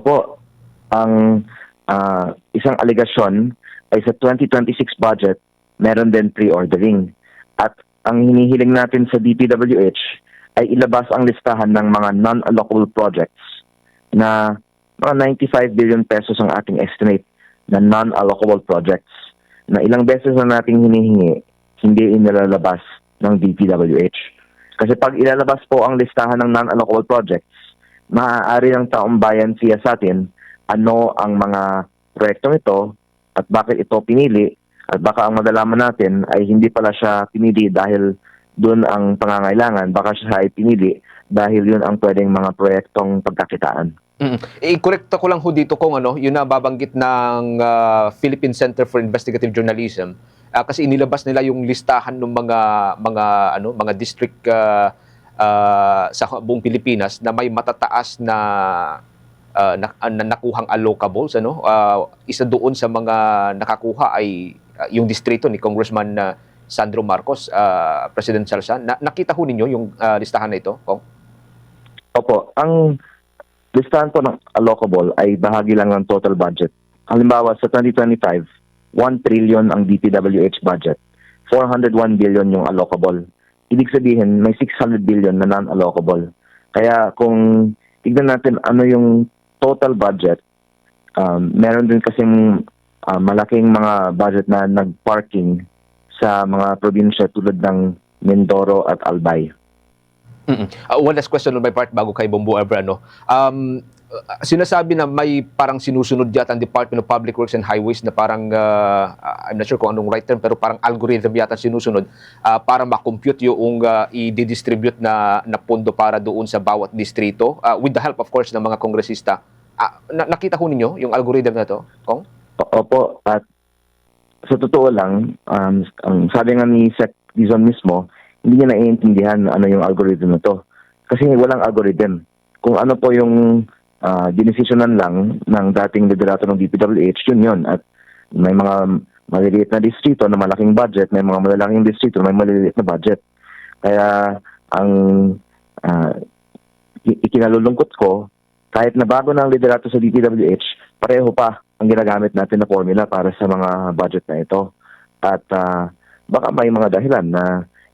Opo, ang ah, isang aligasyon ay sa 2026 budget, meron din pre-ordering. At ang hinihiling natin sa DPWH ay ilabas ang listahan ng mga non-allocable projects na mga 95 billion pesos ang ating estimate na non-allocable projects na ilang beses na nating hinihingi, hindi inilalabas ng DPWH. Kasi pag ilalabas po ang listahan ng non-allocable projects, maaari ng taong bayan siya sa atin ano ang mga proyektong ito at bakit ito pinili at baka ang madalaman natin ay hindi pala siya pinili dahil doon ang pangangailangan, baka siya ay pinili dahil yun ang pwedeng mga proyektong pagkakitaan. Mm. I-correct ko lang ho dito kung ano, yun na babanggit ng ah, Philippine Center for Investigative Journalism Ah, kasi inilabas nila yung listahan ng mga mga ano, mga district ah, ah, sa buong Pilipinas na may matataas na ah, na, na nakuhang allocables ano. Ah, isa doon sa mga nakakuha ay ah, yung distrito ni Congressman ah, Sandro Marcos, ah, Presidential San. Na, nakita ho ninyo yung ah, listahan na ito, Kong? Opo, ang listahan po ng allocable ay bahagi lang ng total budget. Halimbawa, sa 2025, 1 trillion ang DPWH budget. 401 billion yung allocable. Ibig sabihin, may 600 billion na non-allocable. Kaya kung tignan natin ano yung total budget, um, meron din kasing uh, malaking mga budget na nag-parking sa mga probinsya tulad ng Mindoro at Albay. Mm-mm. Uh, one last question on my part bago kay Bombo Ebra. No? Um, uh, sinasabi na may parang sinusunod yata ang Department of Public Works and Highways na parang, uh, I'm not sure kung anong right term, pero parang algorithm yata sinusunod uh, para makompute yung uh, i-distribute na, na pondo para doon sa bawat distrito uh, with the help of course ng mga kongresista. Uh, na- nakita ho ninyo yung algorithm na to, Kong? Opo, at sa totoo lang, um, ang sabi nga ni Sec Dizon mismo, hindi niya naiintindihan ano yung algorithm na to. Kasi walang algorithm. Kung ano po yung uh, dinesisyonan lang ng dating liderato ng DPWH, yun yun. At may mga maliliit na distrito na malaking budget, may mga malalaking distrito na may maliliit na budget. Kaya ang uh, ikinalulungkot ko, kahit na bago ang liderato sa DPWH, pareho pa ang ginagamit natin na formula para sa mga budget na ito. At ah, baka may mga dahilan na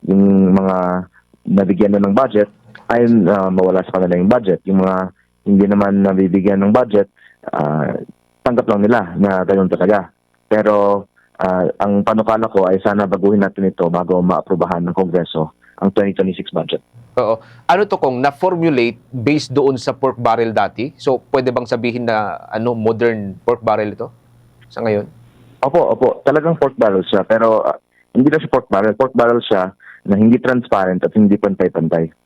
yung mga nabigyan na ng budget ay ah, mawala sa kanila yung budget. Yung mga hindi naman nabibigyan ng budget, ah, tanggap lang nila na ganun talaga. Pero ah, ang panukala ko ay sana baguhin natin ito bago maaprubahan ng Kongreso ang 2026 budget. Oo. Ano to kung na-formulate based doon sa pork barrel dati? So pwede bang sabihin na ano modern pork barrel ito sa ngayon? Opo, opo. Talagang pork barrel siya. Pero ah, hindi na siya pork barrel. Pork barrel siya na hindi transparent at hindi pantay-pantay.